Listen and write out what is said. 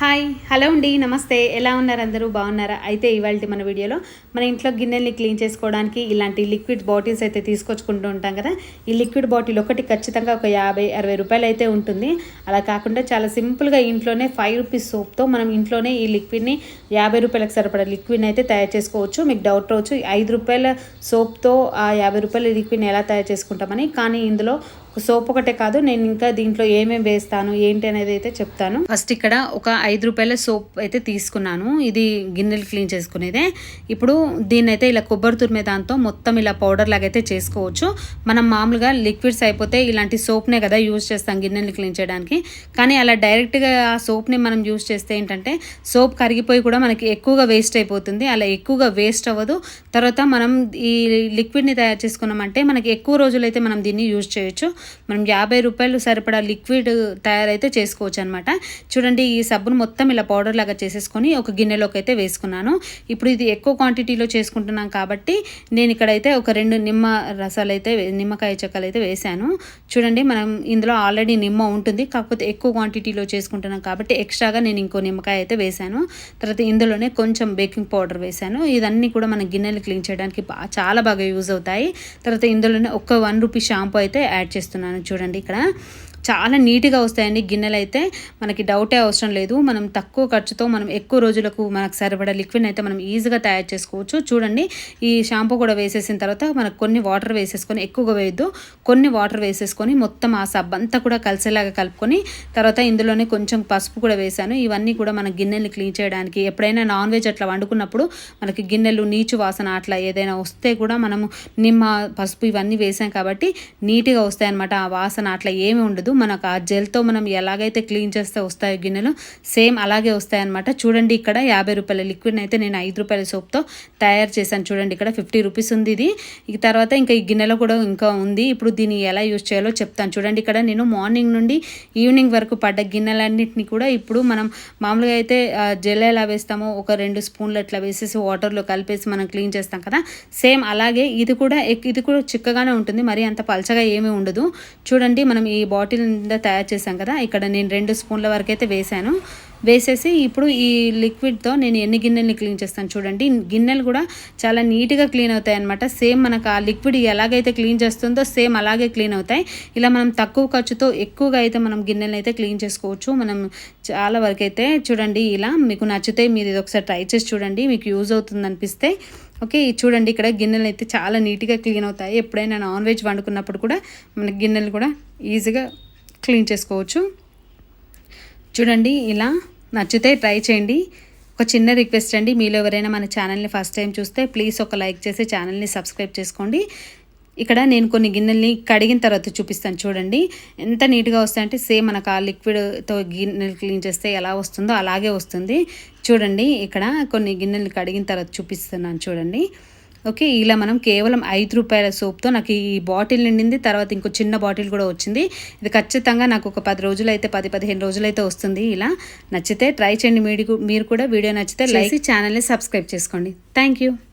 Hi hello అండి నమస్తే. ఎలా ఉన్నారు అందరూ? బాగున్నారా? అయితే ఇవాళ మన వీడియోలో మన ఇంట్లో గిన్నెల్ని క్లీన్ చేసుకోవడానికి ఇలాంటి లిక్విడ్ బాటిల్స్ అయితే తీసుకొచ్చుకుంటూ ఉంటాం కదా. ఈ లిక్విడ్ బాటిల్ ఒకటి ఖచ్చితంగా ఒక యాభై అరవై రూపాయలు అయితే ఉంటుంది. అలా కాకుండా చాలా సింపుల్గా ఇంట్లోనే ఫైవ్ రూపీస్ సోప్తో మనం ఇంట్లోనే ఈ లిక్విడ్ని యాభై రూపాయలకు సరిపడా లిక్విడ్ని అయితే తయారు చేసుకోవచ్చు. మీకు డౌట్ రావచ్చు ఐదు రూపాయల సోప్తో ఆ యాభై రూపాయల లిక్విడ్ని ఎలా తయారు చేసుకుంటామని. కానీ ఇందులో సోప్ ఒకటే కాదు నేను ఇంకా దీంట్లో ఏమేమి వేస్తాను ఏంటి అనేది అయితే చెప్తాను. ఫస్ట్ ఇక్కడ ఒక ఐదు రూపాయల సోప్ అయితే తీసుకున్నాను. ఇది గిన్నెలు క్లీన్ చేసుకునేదే. ఇప్పుడు దీన్ని అయితే ఇలా కొబ్బరి తురిమే దాంతో మొత్తం ఇలా పౌడర్ లాగా అయితే చేసుకోవచ్చు. మనం మామూలుగా లిక్విడ్స్ అయిపోతే ఇలాంటి సోప్నే కదా యూజ్ చేస్తాం గిన్నెలు క్లీన్ చేయడానికి. కానీ అలా డైరెక్ట్గా ఆ సోప్ని మనం యూజ్ చేస్తే ఏంటంటే సోప్ కరిగిపోయి కూడా మనకి ఎక్కువగా వేస్ట్ అయిపోతుంది. అలా ఎక్కువగా వేస్ట్ అవ్వదు. తర్వాత మనం ఈ లిక్విడ్ని తయారు చేసుకున్నామంటే మనకి ఎక్కువ రోజులైతే మనం దీన్ని యూజ్ చేయొచ్చు. మనం యాభై రూపాయలు సరిపడా లిక్విడ్ తయారైతే చేసుకోవచ్చు అనమాట చూడండి ఈ సబ్బును మొత్తం ఇలా పౌడర్ లాగా చేసేసుకొని ఒక గిన్నెలోకి అయితే వేసుకున్నాను. ఇప్పుడు ఇది ఎక్కువ క్వాంటిటీలో చేసుకుంటున్నాం కాబట్టి నేను ఇక్కడైతే ఒక రెండు నిమ్మ రసాలు అయితే నిమ్మకాయ చెక్కలు అయితే వేశాను. చూడండి మనం ఇందులో ఆల్రెడీ నిమ్మ ఉంటుంది. కాకపోతే ఎక్కువ క్వాంటిటీలో చేసుకుంటున్నాం కాబట్టి ఎక్స్ట్రాగా నేను ఇంకో నిమ్మకాయ అయితే వేశాను. తర్వాత ఇందులోనే కొంచెం బేకింగ్ పౌడర్ వేశాను. ఇదన్నీ కూడా మన గిన్నెలు క్లీన్ చేయడానికి చాలా బాగా యూజ్ అవుతాయి. తర్వాత ఇందులోనే ఒక్క వన్ రూపీ షాంపూ అయితే యాడ్ చేస్తున్నాను. చూడండి ఇక్కడ. చాలా నీట్గా వస్తాయండి గిన్నెలు అయితే మనకి డౌటే అవసరం లేదు. మనం తక్కువ ఖర్చుతో మనం ఎక్కువ రోజులకు మనకు సరిపడా లిక్విడ్ అయితే మనం ఈజీగా తయారు చేసుకోవచ్చు. చూడండి ఈ షాంపూ కూడా వేసేసిన తర్వాత మనకు కొన్ని వాటర్ వేసేసుకొని ఎక్కువగా వేయద్దు. కొన్ని వాటర్ వేసేసుకొని మొత్తం ఆ సబ్ అంతా కూడా కలిసేలాగా కలుపుకొని తర్వాత ఇందులోనే కొంచెం పసుపు కూడా వేశాను. ఇవన్నీ కూడా మన గిన్నెలు క్లీన్ చేయడానికి ఎప్పుడైనా నాన్ వెజ్ అట్లా వండుకున్నప్పుడు మనకి గిన్నెలు నీచు వాసన అట్లా ఏదైనా వస్తే కూడా మనము నిమ్మ పసుపు ఇవన్నీ వేసాం కాబట్టి నీట్గా వస్తాయన్నమాట. ఆ వాసన అట్లా ఏమీ ఉండదు. మనకు ఆ జెల్తో మనం ఎలాగైతే క్లీన్ చేస్తే వస్తాయో గిన్నెలు సేమ్ అలాగే వస్తాయన్నమాట. చూడండి ఇక్కడ యాభై రూపాయల లిక్విడ్ అయితే నేను ఐదు రూపాయల సోప్తో తయారు చేశాను. చూడండి ఇక్కడ ఫిఫ్టీ రూపీస్ ఉంది ఇది. ఇక తర్వాత ఇంకా ఈ గిన్నెలో కూడా ఇంకా ఉంది. ఇప్పుడు దీన్ని ఎలా యూజ్ చేయాలో చెప్తాను. చూడండి ఇక్కడ నేను మార్నింగ్ నుండి ఈవినింగ్ వరకు పడ్డ గిన్నెలన్నింటినీ కూడా ఇప్పుడు మనం మామూలుగా అయితే జెల్ ఎలా వేస్తామో ఒక రెండు స్పూన్లు అట్లా వేసేసి వాటర్లో కలిపేసి మనం క్లీన్ చేస్తాం కదా. సేమ్ అలాగే ఇది కూడా ఇది కూడా చిక్కగానే ఉంటుంది. మరి అంత పలచగా ఏమీ ఉండదు. చూడండి మనం ఈ బాటిల్ నిండా తయారు చేశాం కదా ఇక్కడ నేను రెండు స్పూన్ల వరకు అయితే వేసాను వేసేసి ఇప్పుడు ఈ లిక్విడ్తో నేను ఎన్ని గిన్నెల్ని క్లీన్ చేస్తాను చూడండి. గిన్నెలు కూడా చాలా నీట్గా క్లీన్ అవుతాయి అనమాట సేమ్ మనకు ఆ లిక్విడ్ ఎలాగైతే క్లీన్ చేస్తుందో సేమ్ అలాగే క్లీన్ అవుతాయి. ఇలా మనం తక్కువ ఖర్చుతో ఎక్కువగా అయితే మనం గిన్నెలను అయితే క్లీన్ చేసుకోవచ్చు. మనం చాలా వరకు అయితే చూడండి ఇలా మీకు నచ్చితే మీరు ఇది ఒకసారి ట్రై చేసి చూడండి. మీకు యూజ్ అవుతుంది అనిపిస్తే. ఓకే చూడండి ఇక్కడ గిన్నెలు అయితే చాలా నీట్గా క్లీన్ అవుతాయి. ఎప్పుడైనా నాన్ వెజ్ వండుకున్నప్పుడు కూడా మన గిన్నెలు కూడా ఈజీగా క్లీన్ చేసుకోవచ్చు. చూడండి ఇలా నచ్చితే ట్రై చేయండి. ఒక చిన్న రిక్వెస్ట్ అండి మీలో ఎవరైనా మన ఛానల్ని ఫస్ట్ టైం చూస్తే ప్లీజ్ ఒక లైక్ చేసి ఛానల్ని సబ్స్క్రైబ్ చేసుకోండి. ఇక్కడ నేను కొన్ని గిన్నెల్ని కడిగిన తర్వాత చూపిస్తాను చూడండి. ఎంత నీట్గా వస్తాయంటే సేమ్ మనకు ఆ లిక్విడ్తో గిన్నెలు క్లీన్ చేస్తే ఎలా వస్తుందో అలాగే వస్తుంది. చూడండి ఇక్కడ కొన్ని గిన్నెలు కడిగిన తర్వాత చూపిస్తున్నాను చూడండి. ఓకే ఇలా మనం కేవలం ఐదు రూపాయల సోప్తో నాకు ఈ బాటిల్ నిండింది తర్వాత ఇంకో చిన్న బాటిల్ కూడా వచ్చింది. ఇది ఖచ్చితంగా నాకు ఒక పది రోజులు అయితే పది పదిహేను రోజులు అయితే వస్తుంది ఇలా. నచ్చితే ట్రై చేయండి మీరు మీరు కూడా వీడియో నచ్చితే లైక్ ఛానల్ని సబ్స్క్రైబ్ చేసుకోండి. Thank you